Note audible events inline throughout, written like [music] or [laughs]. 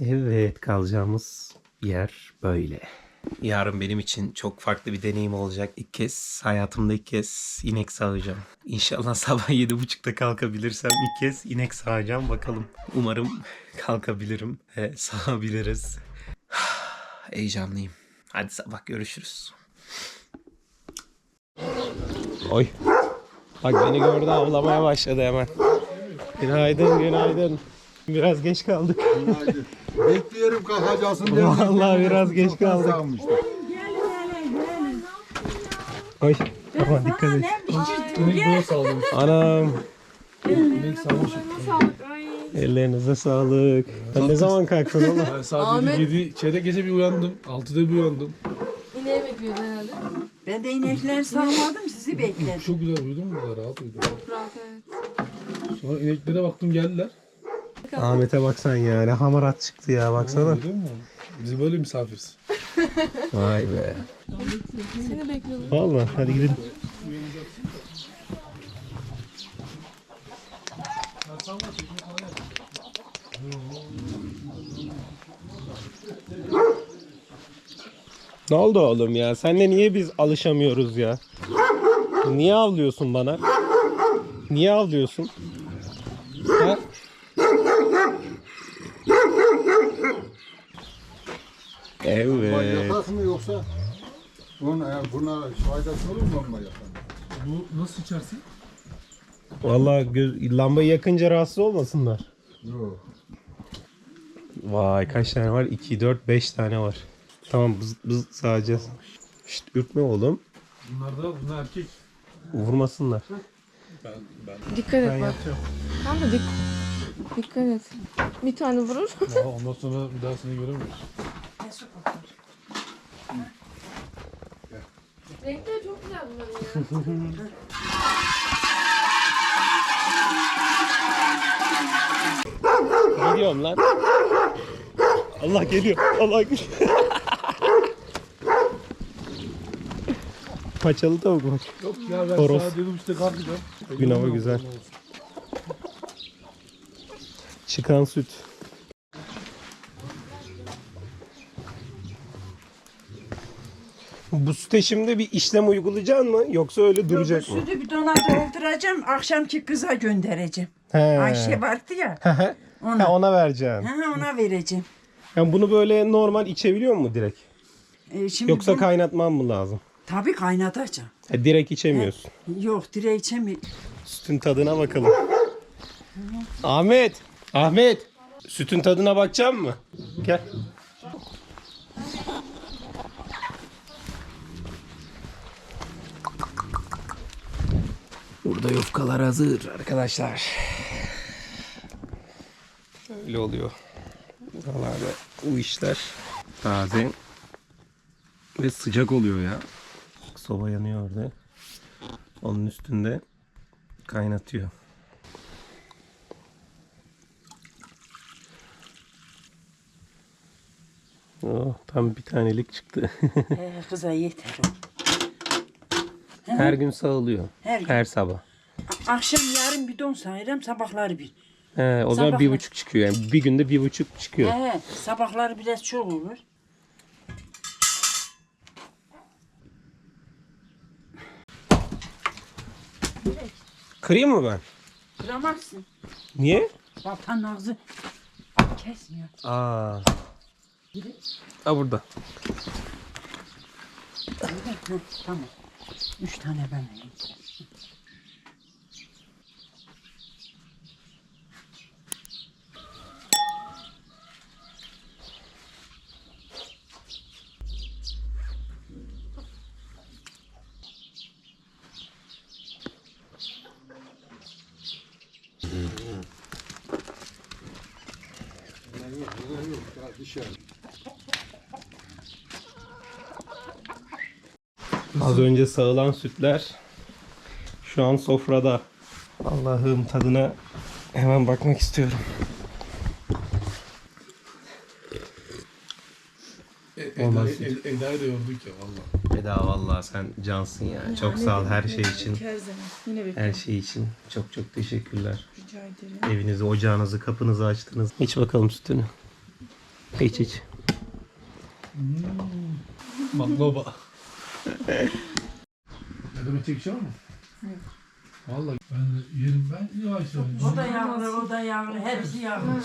Evet kalacağımız yer böyle. Yarın benim için çok farklı bir deneyim olacak. İlk kez hayatımda ilk kez inek sağacağım. İnşallah [laughs] sabah yedi buçukta kalkabilirsem ilk kez inek sağacağım. Bakalım. Umarım kalkabilirim ve [laughs] sağabiliriz. [sighs] Heyecanlıyım. Hadi sabah görüşürüz. Oy. Bak beni gördü avlamaya başladı hemen. Günaydın günaydın. Biraz geç kaldık. Bekliyorum kalkacaksın diye. Vallahi biraz geç kaldık. Oy. Aman dikkat et. Bol sağlamış. Anam. İnek sağlamış. Ellerinize sağlık. Sen ne zaman kalktın oğlum? Ben saat 7, 7 çeyrek gece bir uyandım. 6'da bir uyandım. İneği bekliyoruz herhalde. Ben de inekler sağmadım sizi bekledim. Çok güzel uyudum burada rahat uyudum. Rahat evet. Sonra ineklere baktım geldiler. Ahmet'e baksan ya. Ne hamarat çıktı ya baksana. Duydun mu? Biz böyle misafiriz. [laughs] Vay be. Seni bekliyorum. Valla hadi gidelim. Ne oldu oğlum ya? Senle niye biz alışamıyoruz ya? Niye avlıyorsun bana? Niye avlıyorsun? Ha? Bomba Evet. yatak mı yoksa? Bunun, yani buna faydası olur mu bomba yatak? Bu nasıl içersin? Vallahi göz, lambayı yakınca rahatsız olmasınlar. Yok. Vay kaç tane var? 2, 4, 5 tane var. Tamam bız bız sağacağız. Şşt ürkme oğlum. Bunlar da bunlar erkek. Vurmasınlar. Ben, ben. Dikkat et bak. Tamam da dik dikkat et. Bir tane vurur. Daha ondan sonra bir daha seni göremiyoruz. Renkleri çok güzel bunların ya. Gidiyorum lan. Allah geliyor. Allah geliyor. Paçalı tavuk bak. Yok ya ben Horoz. sana dedim işte kalkacağım. Gün hava güzel. Çıkan süt. Bu süte şimdi bir işlem uygulayacaksın mı yoksa öyle duracak mı? Sütü bir dona dolduracağım. Akşamki kıza göndereceğim. He. Ayşe vardı ya. Ha, Ona. ona vereceksin. Ha, ona vereceğim. Yani bunu böyle normal içebiliyor mu direkt? Ee, şimdi Yoksa bunu- kaynatman mı lazım? Tabii kaynatacağım. Ha, direkt içemiyorsun. Yok direği içemi. Sütün tadına bakalım. Ahmet! Ahmet! Sütün tadına bakacak mı? Gel. Burada yufkalar hazır arkadaşlar. Öyle oluyor. Buralarda bu işler taze ve sıcak oluyor ya. Soba yanıyor orada. Onun üstünde kaynatıyor. Oh, tam bir tanelik çıktı. [laughs] Ee, kıza yeter. Her gün sağılıyor. Her gün. Her sabah. Akşam yarın bidon sayarım sabahları bir. He, o zaman bir buçuk çıkıyor. Yani bir günde bir buçuk çıkıyor. He, sabahları biraz çok olur. Kırayım mı ben? Kıramazsın. Niye? Baltanın ağzı kesmiyor. Aa. Ha burada. Hı, tamam. Üç tane ben vereyim. Az önce sağılan sütler şu an sofrada. Allah'ım tadına hemen bakmak istiyorum. Olmaz. Eda'yı da yorduk ya valla. Eda vallahi sen cansın ya. Çok sağ ol her şey için. Her zaman. Yine. Her şey için. Çok çok teşekkürler. Rica ederim. Evinizi, ocağınızı, kapınızı açtınız. İç bakalım sütünü. İç iç. Baklava. ne demek çekeceğim mi? Vallahi ben yerim ben yavaş yavaş. O da yavru, o da yavru. Hepsi yavru.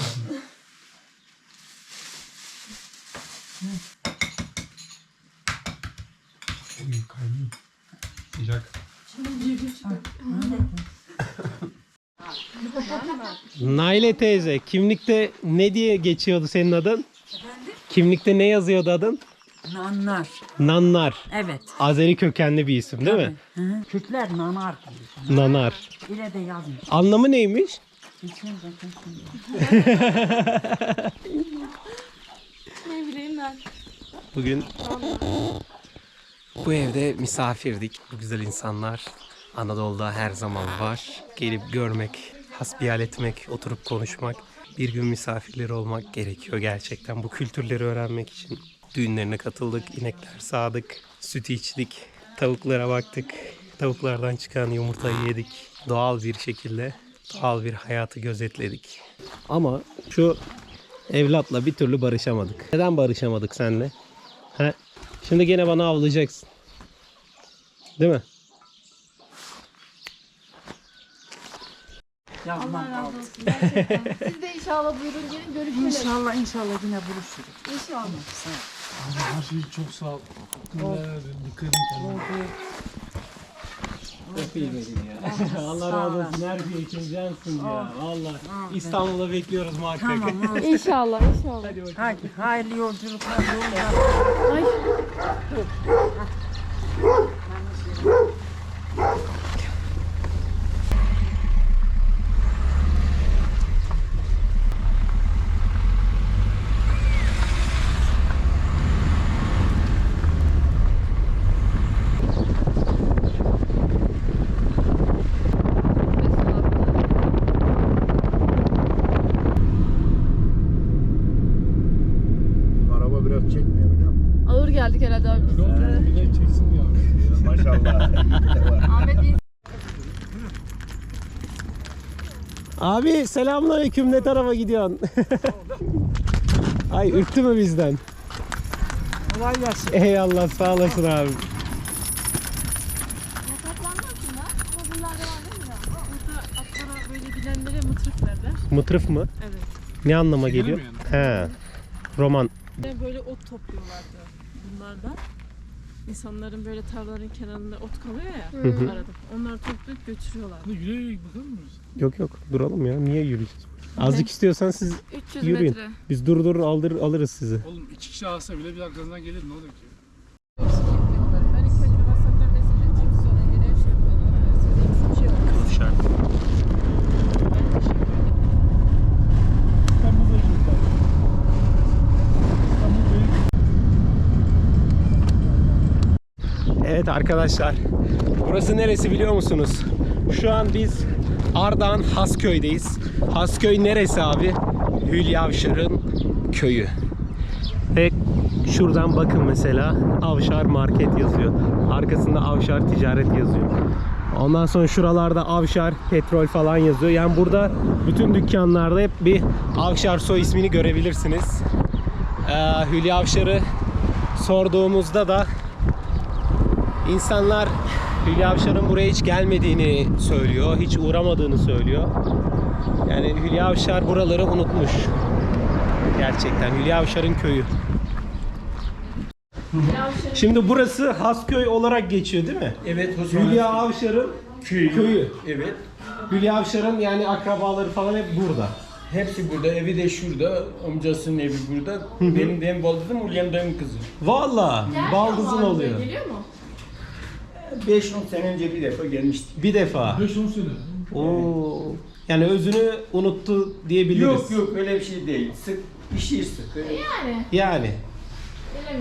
Oy, kaynıyor. Sıcak. Naile teyze kimlikte ne diye geçiyordu senin adın? Kimlikte ne yazıyordu adın? Nanlar. Nannar. Evet. Azeri kökenli bir isim değil mi? Hı hı. Kürtler nanar diyor. Nanar. İle de yazmış. Anlamı neymiş? Geçen bakın şimdi. Ne bileyim ben. Bugün bu evde misafirdik. Bu güzel insanlar Anadolu'da her zaman var. Gelip görmek, hasbihal etmek, oturup konuşmak, bir gün misafirleri olmak gerekiyor gerçekten. Bu kültürleri öğrenmek için düğünlerine katıldık, inekler sağdık, süt içtik, tavuklara baktık. Tavuklardan çıkan yumurtayı yedik. Doğal bir şekilde doğal bir hayatı gözetledik. Ama şu evlatla bir türlü barışamadık. Neden barışamadık seninle? He? Şimdi gene bana avlayacaksın. Değil mi? Yazmak Allah razı olsun. Gerçekten. [laughs] Siz de inşallah buyurun gelin görüşelim. İnşallah inşallah yine buluşuruz. İnşallah. Sağ ol. Her şey çok sağ ol. Günler, dikkat edin. Çok iyi dedin ya. [laughs] Allah razı olsun. Her şey için cansın ya. Valla. İstanbul'a bekliyoruz muhakkak. Tamam. [laughs] olsun. İnşallah inşallah. Hadi hayırlı yolculuklar. Yollar. Ay. Çeksin ya. Maşallah. Ahmet iyi. Abi selamünaleyküm. Ne tarafa gidiyorsun? Ay ürktü mü bizden? Kolay gelsin. Eyvallah sağ olasın abi. Yasaklanmaz mı? Bu bunlar devam değil mi? Burada atlara böyle gidenlere mıtırık derler. Mıtrıf mı? Evet. Ne anlama geliyor? He. Roman. Böyle ot topluyorlardı bunlardan. İnsanların böyle tarlaların kenarında ot kalıyor ya hı. arada. Onları toplayıp götürüyorlar. Hadi yürüyerek bakalım mı biz? Yok yok duralım ya. Niye yürüyeceğiz? Azıcık istiyorsan siz 300 Yürüyün. metre. biz dur dur aldır, alırız sizi. Oğlum iki kişi alsa bile bir arkanızdan gelir ne olacak ki? Ben ilk önce WhatsApp'tan mesaj edeceğim sonra gene şey yapalım. Size bir şey olmaz. Şart. Ben teşekkür ederim. İstanbul'da çocuklar. İstanbul büyük. Evet arkadaşlar. Burası neresi biliyor musunuz? Şu an biz Ardahan Hasköy'deyiz. Hasköy neresi abi? Hülya Avşar'ın köyü. Ve şuradan bakın mesela Avşar Market yazıyor. Arkasında Avşar Ticaret yazıyor. Ondan sonra şuralarda Avşar Petrol falan yazıyor. Yani burada bütün dükkanlarda hep bir Avşar soy ismini görebilirsiniz. Ee, Hülya Avşar'ı sorduğumuzda da İnsanlar Hülya Avşar'ın buraya hiç gelmediğini söylüyor, hiç uğramadığını söylüyor. Yani Hülya Avşar buraları unutmuş. Gerçekten Hülya Avşar'ın köyü. Şimdi burası Hasköy olarak geçiyor değil mi? Evet. Hülya Avşar'ın Köyü. köyü. Evet. Hülya Avşar'ın yani akrabaları falan hep burada. Hepsi burada. Evi de şurada. Amcasının evi burada. Benim de hem baldızım, Ulyam dayımın kızı. Valla baldızın oluyor. Geliyor mu? 5-10 sene önce bir defa gelmişti. Bir defa. 5-10 sene. Oo. Yani özünü unuttu diyebiliriz. Yok yok öyle bir şey değil. Sık bir şey sık. Öyle. Yani. Yani.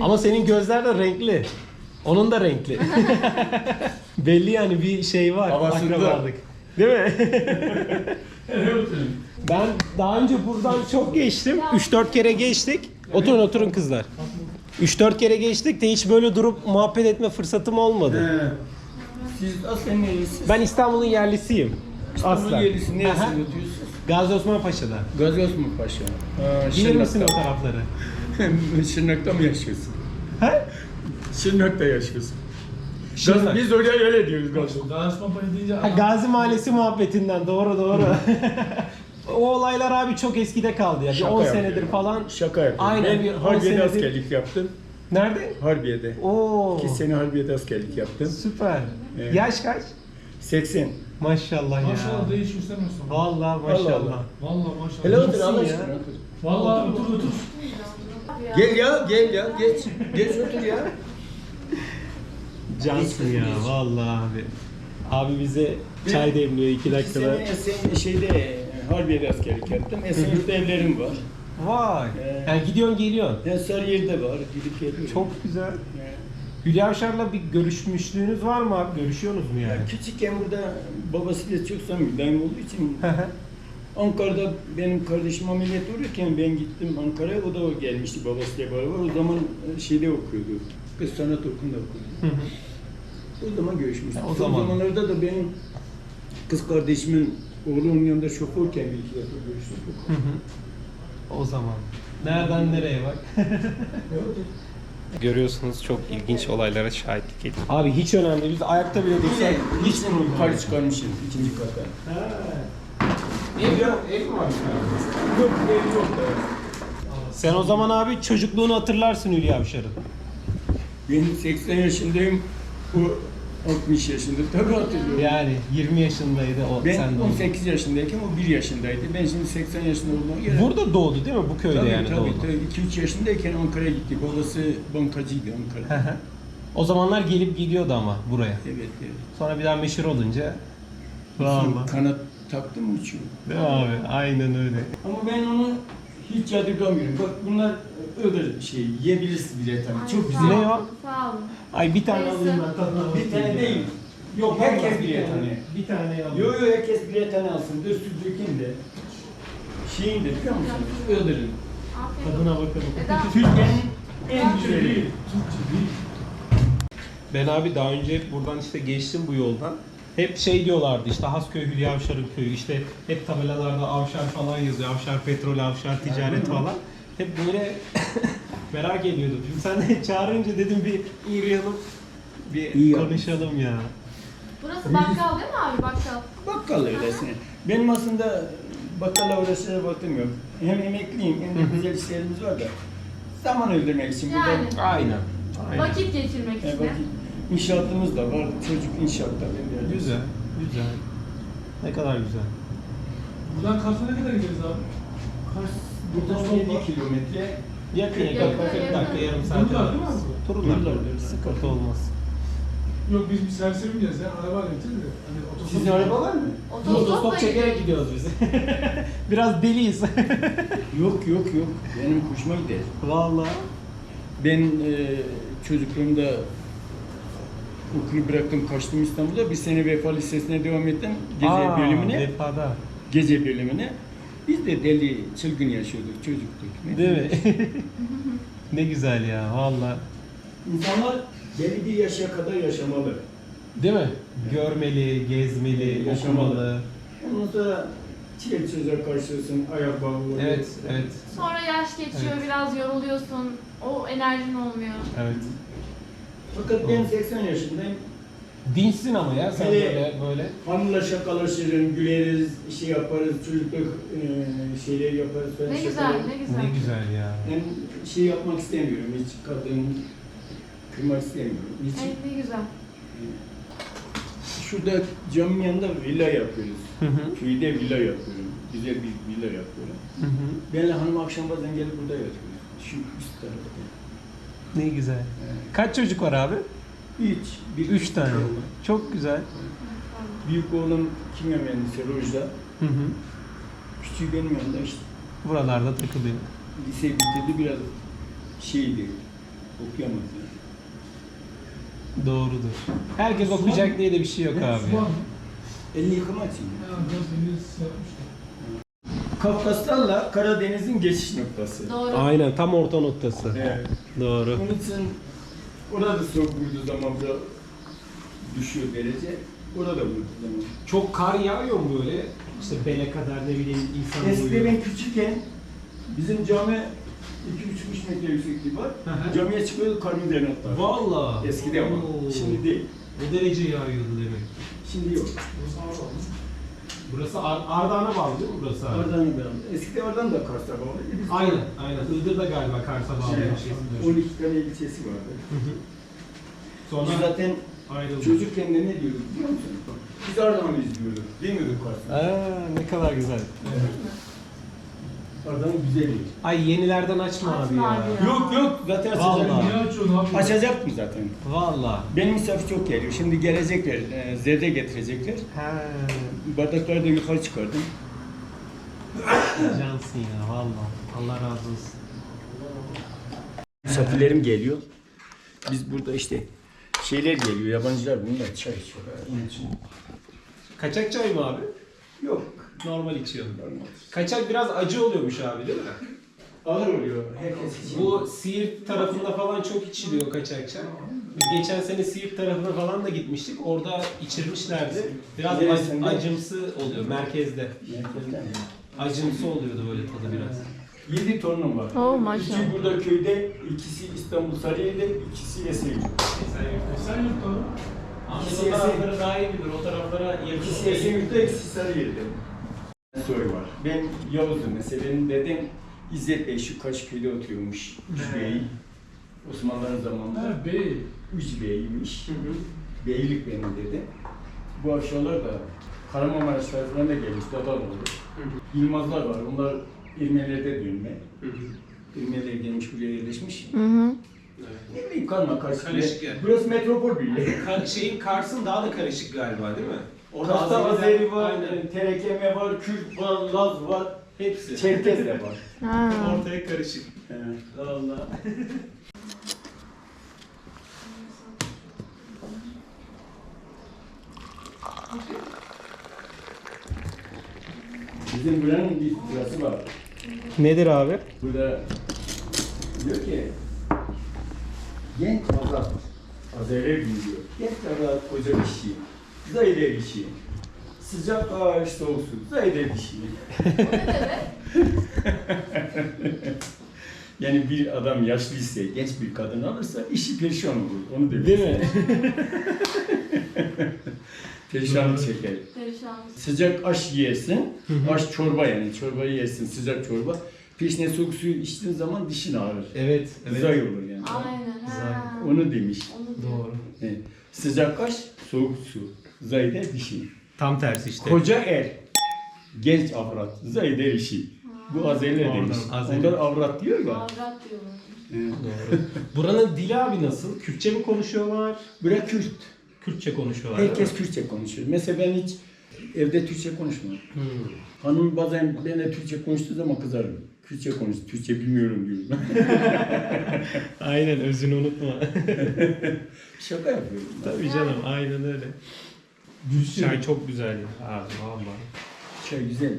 Ama senin gözler de renkli. Onun da renkli. [laughs] Belli yani bir şey var. Havasında. akrabalık. Değil mi? ben daha önce buradan çok geçtim. 3-4 kere geçtik. Oturun oturun kızlar. 3-4 kere geçtik de hiç böyle durup muhabbet etme fırsatım olmadı. He. Siz aslen nerelisiniz? Ben İstanbul'un yerlisiyim. İstanbul Aslen. yerlisi. Neresinde Aha. oturuyorsunuz? Gazi Osman Paşa'da. Gazi Osman Paşa. Ha, Bilir misin o tarafları? [laughs] Şırnak'ta mı yaşıyorsun? He? Şırnak'ta yaşıyorsun. Şırnak. Biz oraya öyle diyoruz galiba. Gazi Pampa'yı deyince Ha, Gazi Mahallesi muhabbetinden doğru doğru. [laughs] o olaylar abi çok eskide kaldı ya. Bir Şaka 10 yapıyorum. senedir falan. Şaka yapıyorum. Aynen, bir Ben on Harbiye'de senedir- askerlik yaptım. Nerede? Harbiye'de. Oo. 2 sene Harbiye'de askerlik yaptım. Süper. Evet. Yaş kaç? 80. Maşallah ya. Maşallah değişmişler Mustafa. Vallahi maşallah. Allah. Vallahi maşallah. Hele otur Allah ya. aşkına. otur. Vallahi otur otur. Gel ya gel ya geç. Geç otur ya. Cansın ya vallahi abi. Abi bize çay demliyor iki İki dakikada. sene Esen şeyde Harbiye'de askerlik yaptım. Esenyurt'ta evlerim var. Vay. Ee, Yani gidiyorsun geliyorsun. Ben Sarıyer'de var. Gidip geliyorum. Çok güzel. Yani Hülya Avşar'la bir görüşmüşlüğünüz var mı abi? Görüşüyorsunuz mu yani? Küçükken burada babasıyla çok samimi dayım olduğu için. Ankara'da benim kardeşim ameliyat olurken ben gittim Ankara'ya. O da o gelmişti babasıyla beraber. O zaman e, şeyde okuyordu. Kız sanat okulunda okuyordu. O zaman görüşmüştük. Ha, o o zaman. zamanlarda da benim kız kardeşimin oğlunun yanında şoförken bir iki defa görüştük. Hı hı. O zaman. Nereden nereye bak. [laughs] Görüyorsunuz çok ilginç olaylara şahitlik ediyor. Abi hiç önemli. değil. Biz ayakta bile dursak hiç yukarı çıkarmışız ikinci kata. Ev yok, ev mi var? Yok ev yok da. Sen o zaman abi çocukluğunu hatırlarsın Hülya Avşar'ın. Ben 80 yaşındayım. Bu 60 yaşında. Tabii hatırlıyorum. Yani 20 yaşındaydı o Ben sen de. 18 yaşındayken o 1 yaşındaydı. Ben şimdi 80 yaşında olduğuma göre... Burada doğdu değil mi? Bu köyde tabii, yani tabii, doğdu. tabii. 2-3 yaşındayken Ankara'ya gittik. Babası bankacıydı Ankara'da. o zamanlar gelip gidiyordu ama buraya. evet, evet. Sonra bir daha meşhur olunca. Vallahi. kanat taktım uçuyor. Değil mi abi? Aynen öyle. Ama ben onu hiç yadırgamıyorum. Bak bunlar öyle şey, yiyebilirsin bile tabii. Çok güzel. Ne o? Sağ olun. Ay bir tane alayım ben tadına Bir tane ya. değil. Yok Herkes birer tane. Bir tane alayım. Yo yo herkes birer tane alsın. Dur süt dökeyim de. Şeyin de biliyor musun? Iğdır'ın. Afiyet olsun. Tadına bakalım. Eda, Türkiye'nin en güzeli. Ben abi daha önce buradan işte geçtim bu yoldan. Hep şey diyorlardı işte Hasköy Hülya Avşar'ın köyü işte hep tabelalarda Avşar falan yazıyor. Avşar petrol, Avşar ticaret falan. Hep böyle [laughs] merak ediyordum. Şimdi sen de çağırınca dedim bir uğrayalım. Bir İyi konuşalım ya. Burası bakkal değil mi abi bakkal? Bakkal öylesine. Benim aslında bakkala uğraşarak vaktim yok. Hem emekliyim hem de güzel işlerimiz var da. Zaman öldürmek için burada Yani. Aynen. Aynen. Vakit geçirmek e, için. vakit, inşaatımız da var. Çocuk inşaatta. De- Güzel, güzel. Ne kadar güzel. Buradan Kars'a ne kadar gideriz abi? Kars buradan 7 kilometre. Yakın yakın. Yakın, 40 yakın. dakika yarım saat. Turlar değil mi abi? Turlar. Sıkıntı olmaz. Yok biz bir serseri bineceğiz ya. Arabayla gideceğiz de. Hani otostop Sizin araba var mı? Otostopla Otostop çekerek gidiyoruz. biz. [laughs] Biraz deliyiz. [laughs] Yok yok yok. Benim hoşuma gider. Vallahi. Ben e, çocukluğumda okulu bıraktım kaçtım İstanbul'da. Bir sene Vefa Lisesi'ne devam ettim. Gece Aa, bölümüne. Vefada. Gece bölümüne. Biz de deli, çılgın yaşıyorduk, çocuktuk. Ne Değil mi? [laughs] ne güzel ya valla. İnsanlar belli bir yaşa kadar yaşamalı. Değil mi? Görmeli, gezmeli, Yaşamalı. okumalı. Ondan sonra çilek çocuğa karşılıyorsun, ayak bağı oluyor. Evet, evet, Sonra yaş geçiyor Evet. biraz yoruluyorsun. O enerjin olmuyor. evet. Fakat ben 80 yaşındayım. Dinçsin ama ya sen Hele- böyle böyle. Hanımla şakalaşırım, güleriz, şey yaparız, çocukluk e, şeyleri yaparız falan. Ne güzel, şakalar. ne güzel. Ne güzel ya. Ben şey yapmak istemiyorum, hiç kadın kırmak istemiyorum. Hiç. Evet, ne güzel. Şurada camın yanında villa yapıyoruz. Hı hı. Köyde villa yapıyorum. Güzel bir villa yapıyorum. Hı hı. Benle hanım akşam bazen gelip burada yatıyoruz. Şu üst tarafta. Ne güzel. Kaç çocuk var abi? Üç. Bir Üç tane. oğlum. Çok güzel. Büyük oğlum kimya mühendisi Rojda. Hı hı. Küçüğü benim yanımda işte. Buralarda takılıyor. Lise bitirdi biraz şeydi. Okuyamadı. Doğrudur. Herkes okuyacak diye de bir şey yok abi. Elini yıkama için. Ya biraz deniz yapmışlar. Kafkaslarla Karadeniz'in geçiş noktası. Doğru. Aynen tam orta noktası. Evet. Doğru. Onun için orada soğuk vurduğu zaman da düşüyor derece. Orada vurduğu zaman. Çok kar yağıyor mu böyle? İşte bele kadar ne bileyim insan Eskiden ben küçükken bizim cami 2,5 metre yüksekliği var. Hı hı. Camiye çıkıyordu karnı üzerine atlar. Valla. Eskiden ama. Oo. Şimdi değil. O derece yağıyordu demek. Şimdi yok. Burası Ar Ardahan'a bağlı değil mi burası? Oradan ben. Eskiden oradan da Kars'a bağlı. Biz Aynen, aynen. Iğdır'da galiba Kars'a bağlı Şey, bir şey. 12 tane ilçesi vardı. Sonra Biz zaten ayrıldı. çocukken de ne diyorduk biliyor musun? Biz Ardahan'ı izliyorduk. Demiyorduk Kars'a. Aa, ne kadar güzel. Ardahan güzeli. Ay yenilerden açma, abi Açma ya. abi ya. Yok yok zaten Vallahi. açacaktım. Niye açıyorsun abi? Açacaktım zaten. Valla. Benim misafir çok geliyor. Şimdi gelecekler, e, zerde getirecekler. Ha, Bardakları da yukarı çıkardım. cansın ya valla. Allah razı olsun. Misafirlerim geliyor. Biz burada işte şeyler geliyor, yabancılar bunlar çay içiyorlar. Onun için. Kaçak çay mı abi? Yok. Normal içiyorum. Kaçak biraz acı oluyormuş abi değil mi? Ağır oluyor. Herkes için. Bu Siirt tarafında falan çok içiliyor kaçak çay. Geçen sene Siirt tarafına falan da gitmiştik. Orada içirmişlerdi. Biraz ac- acımsı oluyor merkezde. Merkezden. Acımsı oluyordu böyle tadı biraz. 7 torunum var. Oo, maşallah. İki burada köyde, ikisi İstanbul Sarıyer'de, ikisi Esenyurt. Sen yurt. Ahmet İkisi o tarafları daha iyi bilir. O taraflara İkisi yakın değil. Esenyurt'ta, ikisi Sarıyer'de. Soy var. Ben Yavuz'um mesela. Benim dedem İzzet Bey şu Kaşköy'de oturuyormuş. Üç Bey. Osmanlıların zamanında. Ha bey. Üç Bey'iymiş. Beylik benim dedem. Bu aşağılar da Kahramanmaraş tarafından da gelmiş. Dadal oldu. Yılmazlar var. Onlar İrmelerde dönme. İrmeler gelmiş buraya yerleşmiş. Hı hı. Ne bileyim karma karışık. Karışık yani. Burası metropol bir yer. Ka- şeyin Kars'ın daha da karışık galiba değil mi? Kars'ta Azeri var, Aynen. Terekeme var, Kürt var, Laz var, Hepsi. Çerkez de var. [laughs] Ha. Ortaya karışık. Allah. [laughs] Bizim buranın bir sırası var. Nedir abi? Burada diyor ki genç azat Azeri biliyor. Genç azat koca kişi. Zayıf kişi. Sıcak ağaç soğuk su. Zayıf kişi. [laughs] yani bir adam yaşlıysa, genç bir kadın alırsa işi perişan olur. Onu demek. Değil mi? [laughs] Perişanlık çeker. Perişanlık. Sıcak aş yersin, aş çorba yani çorbayı yersin, sıcak çorba. Peşine soğuk suyu içtiğin zaman dişin ağrır. Evet. Zay olur yani. Aynen ha. Onu demiş. Doğru. Evet. Sıcak aş, soğuk su. Zay da dişi. Tam tersi işte. Koca er, genç avrat, zay da dişi. Bu Azeriler Oradan, demiş. Azeri. Onlar avrat diyor ya. Avrat diyorlar. Evet. Doğru. Buranın dili abi nasıl? Kürtçe mi konuşuyorlar? Bura Kürt. Kürtçe konuşuyorlar. Herkes? Kürtçe konuşuyor. Mesela ben hiç evde Türkçe konuşmam. Hmm. Hanım bazen benimle Türkçe konuştuğu zaman kızarım. Kürtçe konuş, Türkçe bilmiyorum diyorum. [laughs] Aynen özünü unutma. [laughs] Şaka yapıyorum. Tabii canım aynen öyle. Gülşen. Çay çok güzel ya. Abi valla. Şey güzel.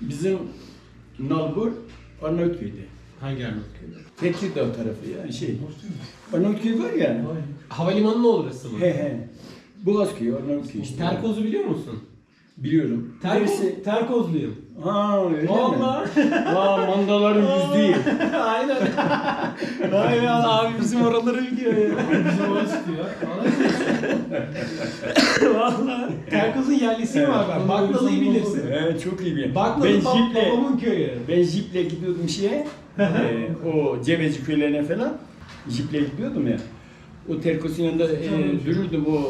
Bizim Nalbur Arnavutköy'de. Hangi Arnavutköy? Tekirdağ tarafı yani şey. Arnavutköy var ya. Ay. Havalimanının orası mı? He he. Boğazköy, Arnavutköy işte. Terkoz'u biliyor musun? Biliyorum. Terkoz, Neresi? Terkozluyum. Ha öyle? Valla. Aa [laughs] mandaların yüzdeyi. [laughs] Aynen. [laughs] Aynen abi bizim oraları biliyor ya. Bizim orası ya. Valla. Terkoz'un yerlisiyim abi ben. Baklalı'yı bilirsin. Evet çok iyi bir. Baklalı ben bab- jiple, babamın köyü. ben jiple gidiyordum şeye. e, o Cebeci köylerine falan. Jiple gidiyordum ya. O terkosun yanında e, dururdum o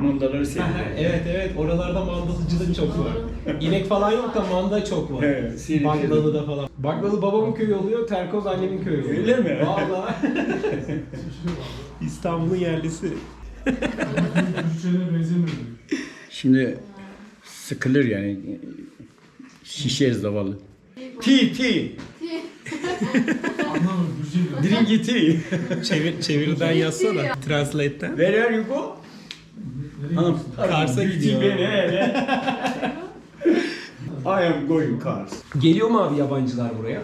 mandaları seyrederdim. evet evet oralarda mandalıcılık çok var. İnek falan yok da manda çok var. Evet. Baklalı'da falan. Baklalı babamın köyü oluyor, Terkoz annemin köyü oluyor. Öyle mi? Valla. [laughs] İstanbul'un yerlisi. Benzemiyor. [laughs] Şimdi sıkılır yani. Şişer zavallı. Tea, tea. Anlamadım. [laughs] Drink tea. Çevir, çeviriden yazsana. Translate'ten. Where are you go? Hanım? Kars'a gidiyor. beni, evet. I am going Kars. Geliyor mu abi yabancılar buraya?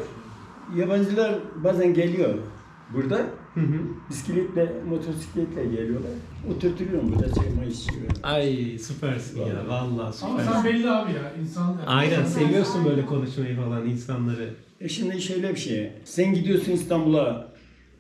Yabancılar bazen geliyor burada. Bisikletle, motosikletle geliyorlar. Oturtuyorum burada çayma içiyor. Ay süpersin ya valla Ama süpersin. sen belli abi ya. insan. Aynen seviyorsun böyle konuşmayı falan insanları. E şimdi şöyle bir şey. Sen gidiyorsun İstanbul'a.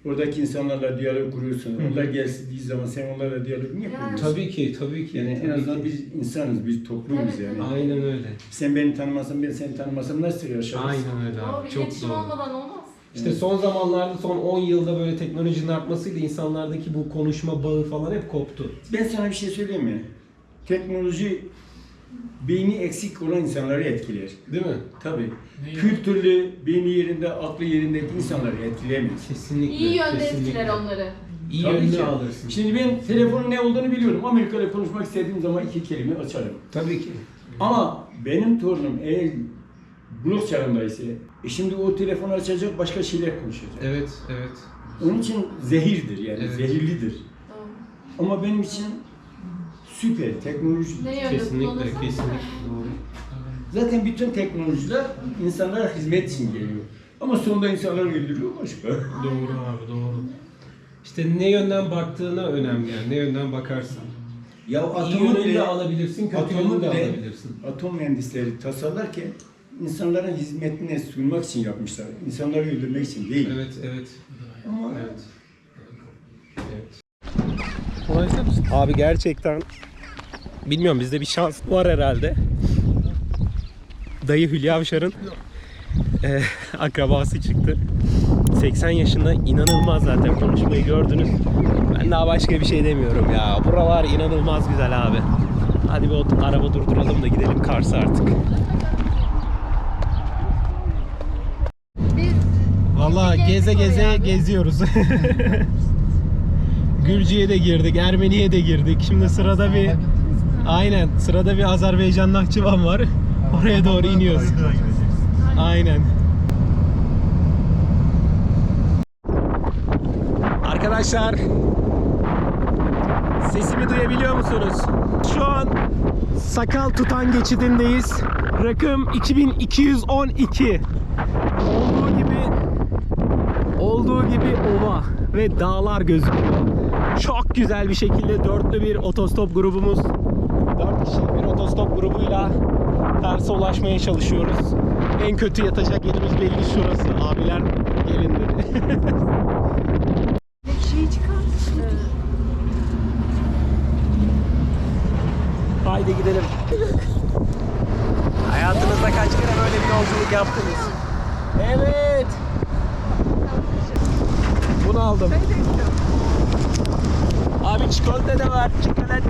Oradaki insanlarla diyalog kuruyorsun. Onlar geldiği zaman sen onlarla diyalog niye kuruyorsun? Tabii ki, tabii ki. Yani en tabii azından ki. biz insanız, biz toplumuz yani. Aynen öyle. Sen beni tanımasan, ben seni tanımasam nasıl yaşarız? Aynen öyle abi. bir Çok iletişim doğru. olmadan olmaz. İşte son zamanlarda son 10 yılda böyle teknolojinin artmasıyla insanlardaki bu konuşma bağı falan hep koptu. Ben sana bir şey söyleyeyim mi? Teknoloji beyni eksik olan insanları etkiler. Değil mi? Tabii. Neyi? Kültürlü, beyni yerinde, aklı yerindeki insanları etkileyemez. Kesinlikle. İyi yönde kesinlikle. etkiler onları. İyi Tabii yönde ki. alırsın. Şimdi ben telefonun ne olduğunu biliyorum. Amerika ile konuşmak istediğim zaman iki kelime açarım. Tabii ki. Ama benim torunum eğer blok çağındaysa, e şimdi o telefonu açacak başka şeyler konuşacak. Evet, evet. Onun için zehirdir yani, Evet. zehirlidir. Ama benim için süper teknoloji. Ne Kesinlikle, kesinlikle. Doğru. Zaten bütün teknolojiler insanlara hizmet için geliyor. Ama sonunda insanlar öldürüyor başka. Doğru abi, doğru. İşte ne yönden baktığına önemli yani. Ne yönden bakarsan. Ya atomu de bile, alabilirsin, kötü atomu de alabilirsin. atom mühendisleri tasarlarken insanların hizmetine sunmak için yapmışlar. İnsanları öldürmek için değil. Evet, evet. Ama Evet. Evet. Abi gerçekten bilmiyorum bizde bir şans var herhalde. Dayı Hülya Avşar'ın e, [laughs] akrabası çıktı. 80 yaşında inanılmaz zaten konuşmayı gördünüz. Ben daha başka bir şey demiyorum ya. Buralar inanılmaz güzel abi. Hadi bir ot- araba durduralım da gidelim Kars'a artık. Vallahi geze geze geziyoruz. [laughs] Gürcü'ye de girdik, Ermeni'ye de girdik. Şimdi sırada bir Aynen, sırada bir Azerbaycan Nahçıvan var. Oraya doğru iniyoruz. Aynen. Arkadaşlar Sesimi duyabiliyor musunuz? Şu an Sakal Tutan geçidindeyiz. Rakım 2212. Olduğu gibi olduğu gibi ova ve dağlar gözüküyor. Çok güzel bir şekilde dörtlü bir otostop grubumuz. Kişilik bir otostop grubuyla Kars'a ulaşmaya çalışıyoruz. En kötü yatacak yerimiz belli şurası. Abiler gelin dedi. [laughs] Haydi gidelim. Hayatınızda kaç kere böyle bir yolculuk yaptınız? Evet. Bunu aldım. Abi çikolata da var. Çikolata.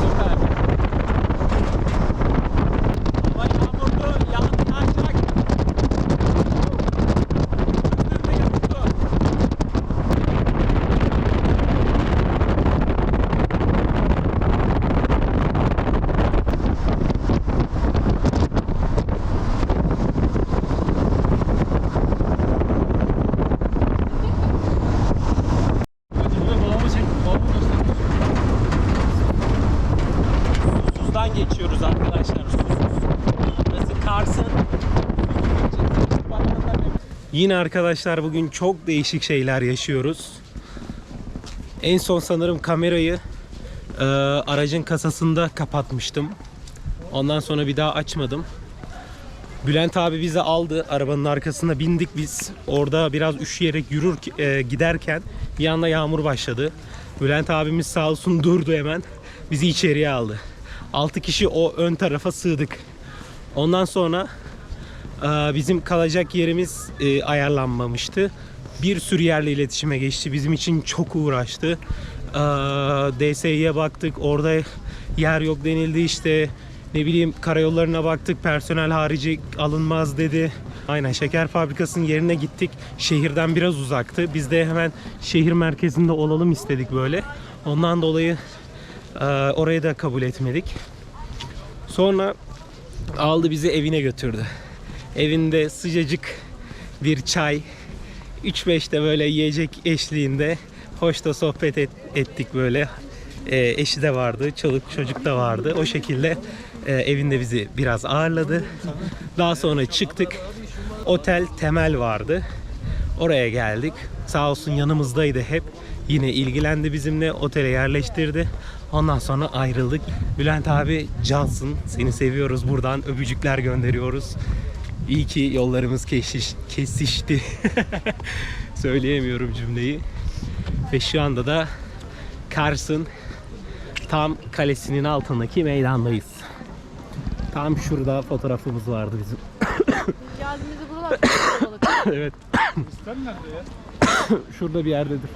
Süper. Hava yağmurlu, yağmur yağacak. Önümde yağmurlu. Susuz'dan geçiyoruz arkadaşlar. Susuz. Burası Kars'ın Yine arkadaşlar bugün çok değişik şeyler yaşıyoruz. En son sanırım kamerayı e, aracın kasasında kapatmıştım. Ondan sonra bir daha açmadım. Bülent abi bizi aldı. Arabanın arkasına bindik biz. Orada biraz üşüyerek yürür e, giderken bir anda yağmur başladı. Bülent abimiz sağ olsun durdu hemen. Bizi içeriye aldı. 6 kişi o ön tarafa sığdık. Ondan sonra bizim kalacak yerimiz e, ayarlanmamıştı. Bir sürü yerle iletişime geçti. Bizim için çok uğraştı. E, DSİ'ye baktık. Orada yer yok denildi işte. Ne bileyim karayollarına baktık. Personel harici alınmaz dedi. Aynen şeker fabrikasının yerine gittik. Şehirden biraz uzaktı. Biz de hemen şehir merkezinde olalım istedik böyle. Ondan dolayı e, orayı da kabul etmedik. Sonra aldı bizi evine götürdü. Evinde sıcacık bir çay, 3-5 de böyle yiyecek eşliğinde hoş da sohbet et- ettik böyle. E, eşi de vardı, çoluk çocuk da vardı. O şekilde e, evinde bizi biraz ağırladı. Daha sonra çıktık. Otel Temel vardı. Oraya geldik. Sağ olsun yanımızdaydı hep. Yine ilgilendi bizimle. Otele yerleştirdi. Ondan sonra ayrıldık. Bülent abi cansın. Seni seviyoruz. Buradan öpücükler gönderiyoruz. İyi ki yollarımız kesiş, kesişti. [laughs] Söyleyemiyorum cümleyi. Ve şu anda da Kars'ın tam kalesinin altındaki meydandayız. Tam şurada fotoğrafımız vardı bizim. [coughs] Geldiğimizde buralar çok kalabalık. evet. [coughs] Şurada bir yerdedir.